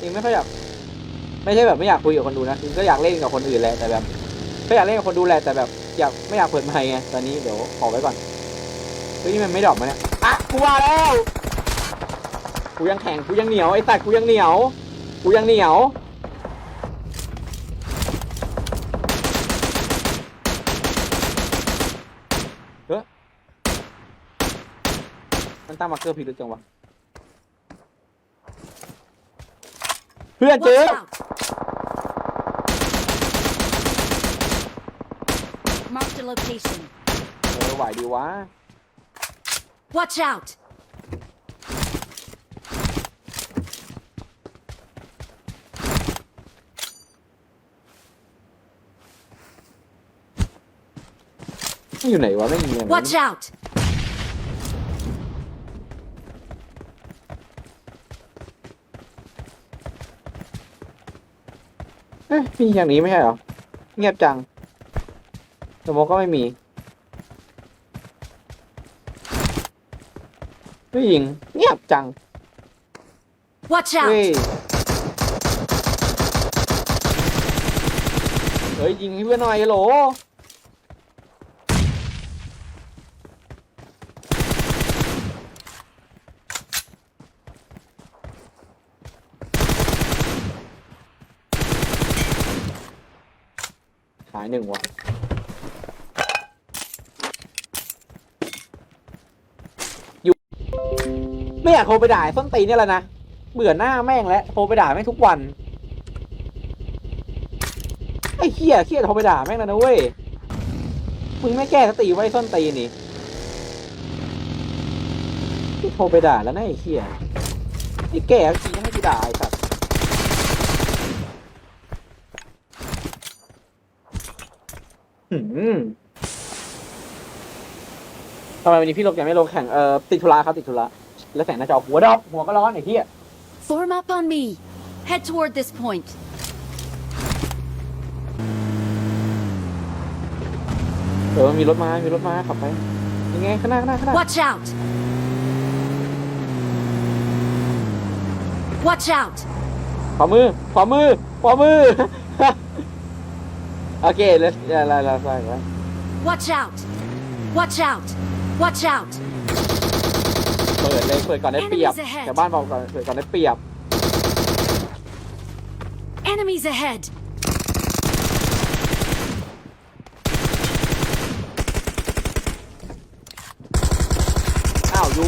จริงไม่ค่อยอยากไม่ใช่แบบไม่อยากคุยกับคนดูนะจริงก็อยากเล่นกับคนอื่นแหละแต่แบบก็อยากเล่นกับคนดูแหละแต่แบบอยากไม่อยากเปิดไมค์ไงตอนนี้เดี๋ยวขอไว้ก่อนเฮ้ยนี่มันไม่ดรอกมาเนี่ยอะกูว่าแล้วกูยังแข็งกูยังเหนียวไอ้สัตว์กูยังเหนียวกูยังเหนียวเฮ้ยมันตั้งมาเกอร์ผิดหรือจังวะ เพื่อนเจอ Watch out! Marked a location. เออไหวดีวะ Watch out! ไม่อยู่ไหนวะไม่มีอะไร Watch out! เอ๊ะมีอย่างนี้ไม่ใช่เหรอ เงียบจังสมมติก็ไม่มี ไม่ยิง เงียบจัง Watch เฮ้ย out! เฮ้ยยิงให้เพื่อนหน่อยฮัลโหลายหนึ่งวะอยู่ไม่อยากโทรไปด่าไอ้ส้นตีนเนี่ยแหละนะ เบื่อหน้าแม่งแล้วโทรไปด่าแม่งทุกวัน ไอ้เหี้ยเหี้ยโทรไปด่าแม่งแล้วนะเว้ย มึงไม่แก้สติไว้ส้นตีนนี่ที่โทรไปด่าแล้วนะไอ้เหี้ยไอ้แก่ทีให้กูด่าไอ้สัว์ หืมทำไมวันนี้พี่ลงยังไม่ลงแข่ง เอ่อ ติดธุระครับติดธุระ แล้วแสงหน้าจอหัวดอกหัวก็ร้อนไอ้เหี้ย Form up on me. Head toward this point. เออ มีรถมา มีรถมา ขับไป ยังไงข้างหน้าข้างหน้าข้างหน้า Watch out! Watch out! ขวามือขวามือขวามือ โอเคเลยอะไรอะไรอะไรอะไร Watch out! Watch out! Watch out! เปิดเลยเปิดก่อนได้เปรียบ Enemies ahead แถวบ้านบอกก่อนเปิดก่อนได้เปรียบ Enemies ahead! อ้าวยู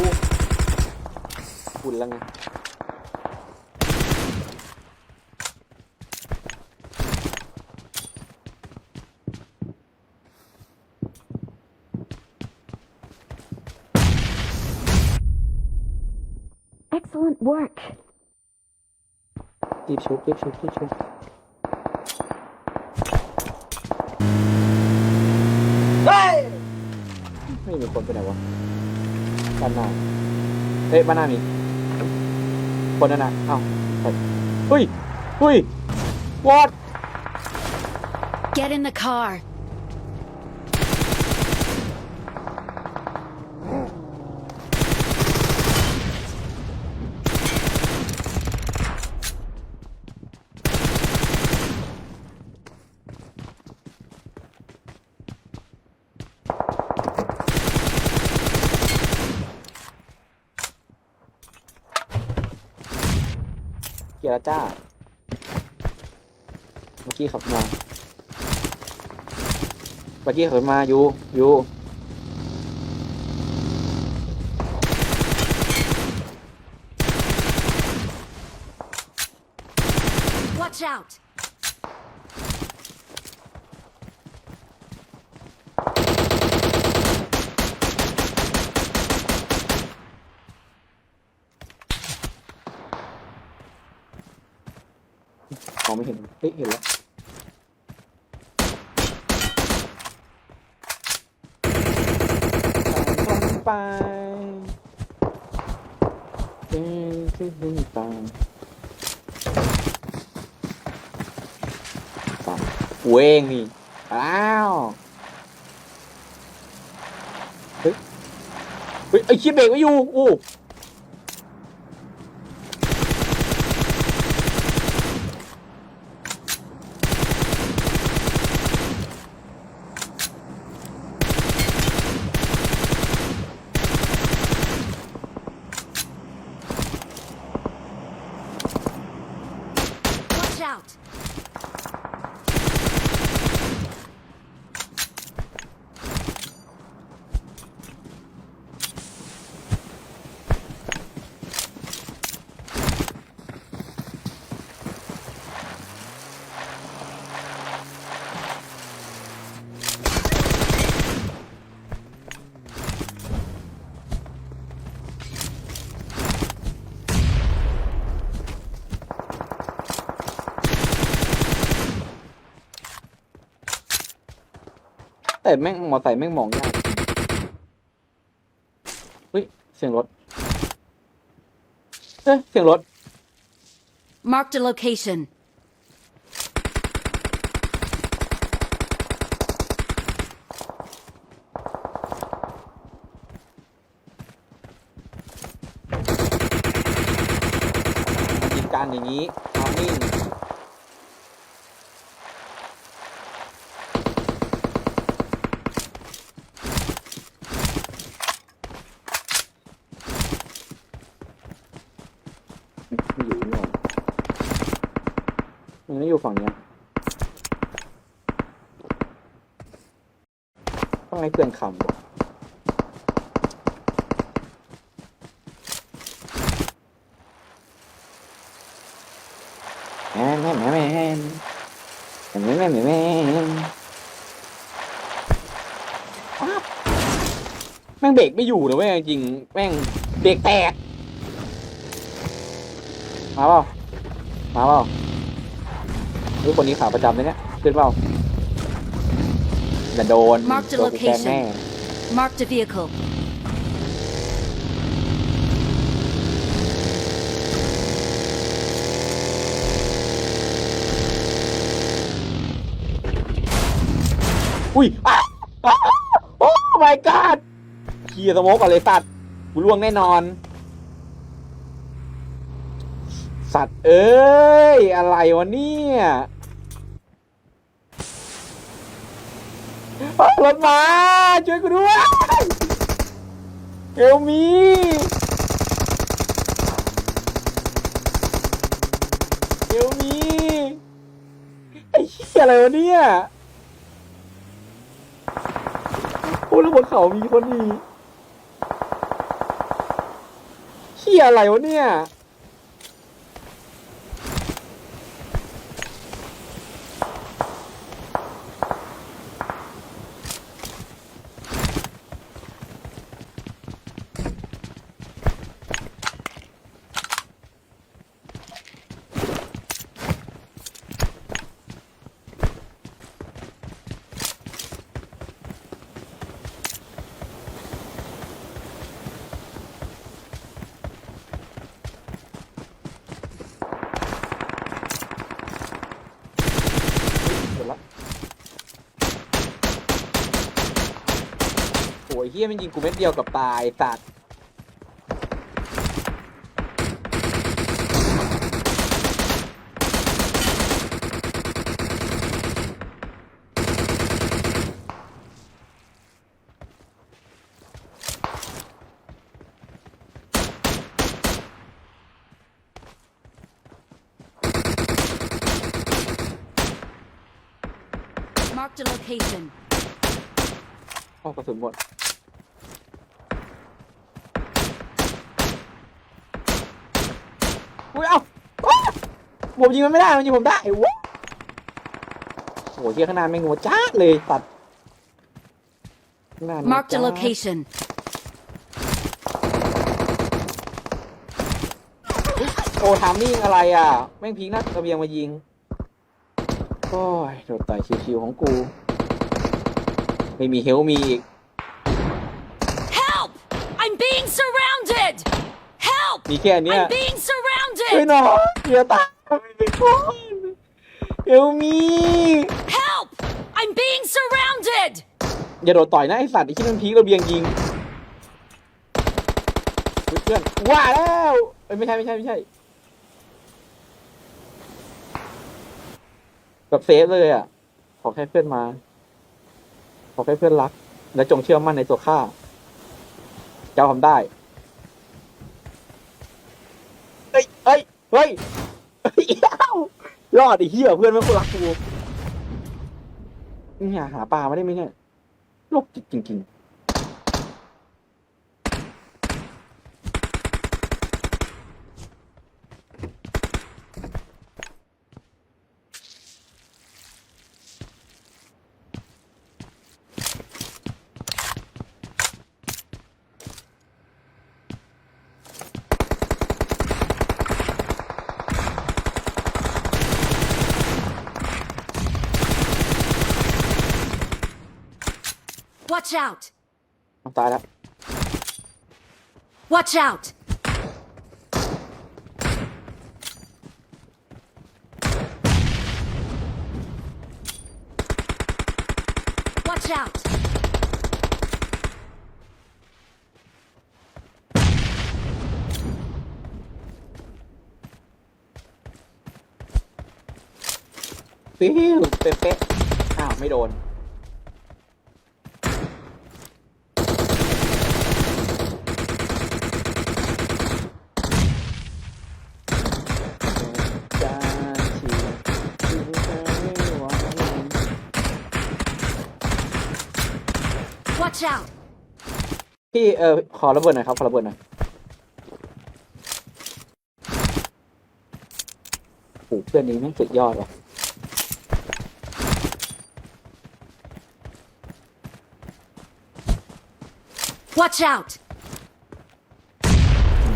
คุณแล้วไง Excellent work. รีบชุบรีบชุบรีบชุบเฮ้ยไม่มีคนไปไหนวะบ้านหน้าเฮ้ยบ้านหน้ามีคนนั่นน่ะเอ้าเฮ้ยเฮ้ยเฮ้ย what Get in the car. เกียร์จ้า เมื่อกี้ขับมา เมื่อกี้ขับมาอยู่อยู่ Watch out! ไม่เห็นเฮ้ยเห็นแล้วไปเดินขึ้นไปไปเวงนี่อ้าวเฮ้ยเฮ้ยไอ้เคียเบรกไว้อยู่อู้ out! แต่แม่งมอไซค์แม่งมองยากเฮ้ยเสียงรถเฮ้ยเสียงรถ Marked a location. ยิงกันอย่างนี้ทามมิ่ง ไม่อยู่นี่หว่ามันไม่อยู่ฝั่งเนี้ยต้องให้เพื่อนคำบอกแม่แม่แม่แม่แม่แม่แม่แม่แม่ป๊บแม่งเบรกไม่อยู่นะเว้ยจริงแม่งเบรกแตก มาเปล่ามาเปล่าเฮ้ยคนนี้ขาประจำเลยเนี่ยขึ้นเปล่าอย่าโดน Mark the โดนกูแกล้ง location แน่ Marked a vehicle. อุ้ยอะอะโอ้ my god เฮียสโมกก่อนเลยสัตว์กูล่วงแน่นอน สัตว์เอ้ย อะไรวะเนี่ยรถมา ช่วยกูด้วยเอลมีเอลมีไอ้เหี้ยอะไรวะเนี่ยโอ้แล้วบนเขามีคนอีกเฮียอะไรวะเนี่ย เฮียมันยิงกูเม็ดเดียวกับตายสัตว์ Marked a location. ออกกระสุนหมด อุ้ยเอ้าอ้าผมยิงมันไม่ได้ มันยิงผมได้วะโอ้ยเฮียข้างหน้าไม่งงัวจ้าดเลยตัดข้างหน้างัว Marked a จ๊าด location. โอ้ทามมิ่งอะไรอะ แม่งพีกหน้าระเบียงมายิง โอ้ย โดดต่อยชิวๆของกู ไม่มีเฮลมีอีก Help! I'm being surrounded! Help! มีแค่เนี้ย I'm being ช่วย surrounded! หน่อยเดี๋ยวตายไม่มีคนเฮลมี Help! I'm being surrounded! อย่าโดดต่อยนะไอสัตว์ไอที่มันพีกระเบียงยิงเฮ้ยเพื่อนว่าแล้วเอ้ยไม่ใช่ไม่ใช่ไม่ใช่แบบเซฟเลยอะ ขอแค่เพื่อนมา ขอแค่เพื่อนรัก และจงเชื่อมั่นในตัวข้าเจ้าทำได้ เฮ้ยเฮ้ยเฮ้ยเฮ้ยเอ้ารอดไอ้เหี้ยเพื่อนไม่คนรักกูมึงอยาหาปลาไม่ได้ไหมเนี่ยโรคจิตจริง Watch out! ๆต้องตายแล้ว Watch out! Watch out! ฟิวเป๊ะๆอ้าว ไม่โดน Watch out! พี่เออขอระเบิดหน่อยครับขอระเบิดหน่อยโอ้โหเพื่อนนี้แม่งสุดยอดว่ะ Watch out!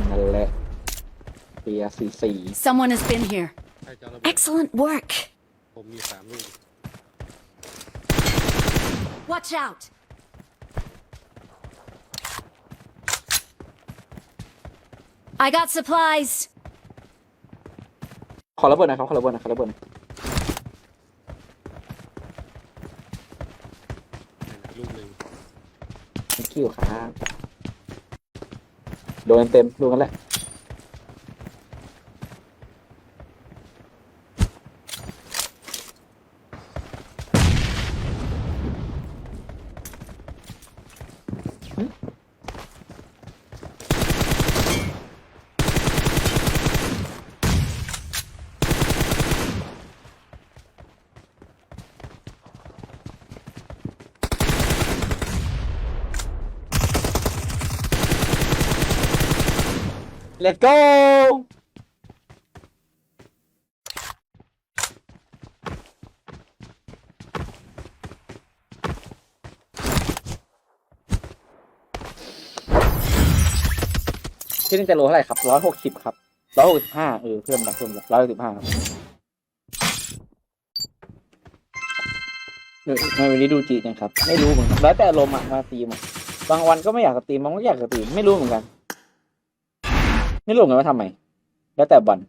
นั่นแหละเปียซีซี Someone has been here. ใครจะเอาระเบิด Excellent work. ผมมีสามลูก Watch out! I got supplies. ขอระเบิดหน่อยครับขอระเบิดหน่อยขอระเบิดหน่อยลูกหนึ่งคิวครับโดนเต็มๆดูกันแหละ Let's go ที่นี่จะโลเท่าไหร่ครับร้อยหกสิบครับร้อยหกสิบห้าเออ เพิ่มมาเพิ่มร้อยหกสิบห้าเออทำไมวันนี้ดูจีจังครับ ไม่รู้เหมือนกัน แล้วแต่ลมณ์อะมาตีมบางวันก็ไม่อยากสตรีมบางวันก็อยากสตรีมไม่รู้เหมือนกัน ไม่รู้เหมือนกันว่าทำไมแล้วแต่บอล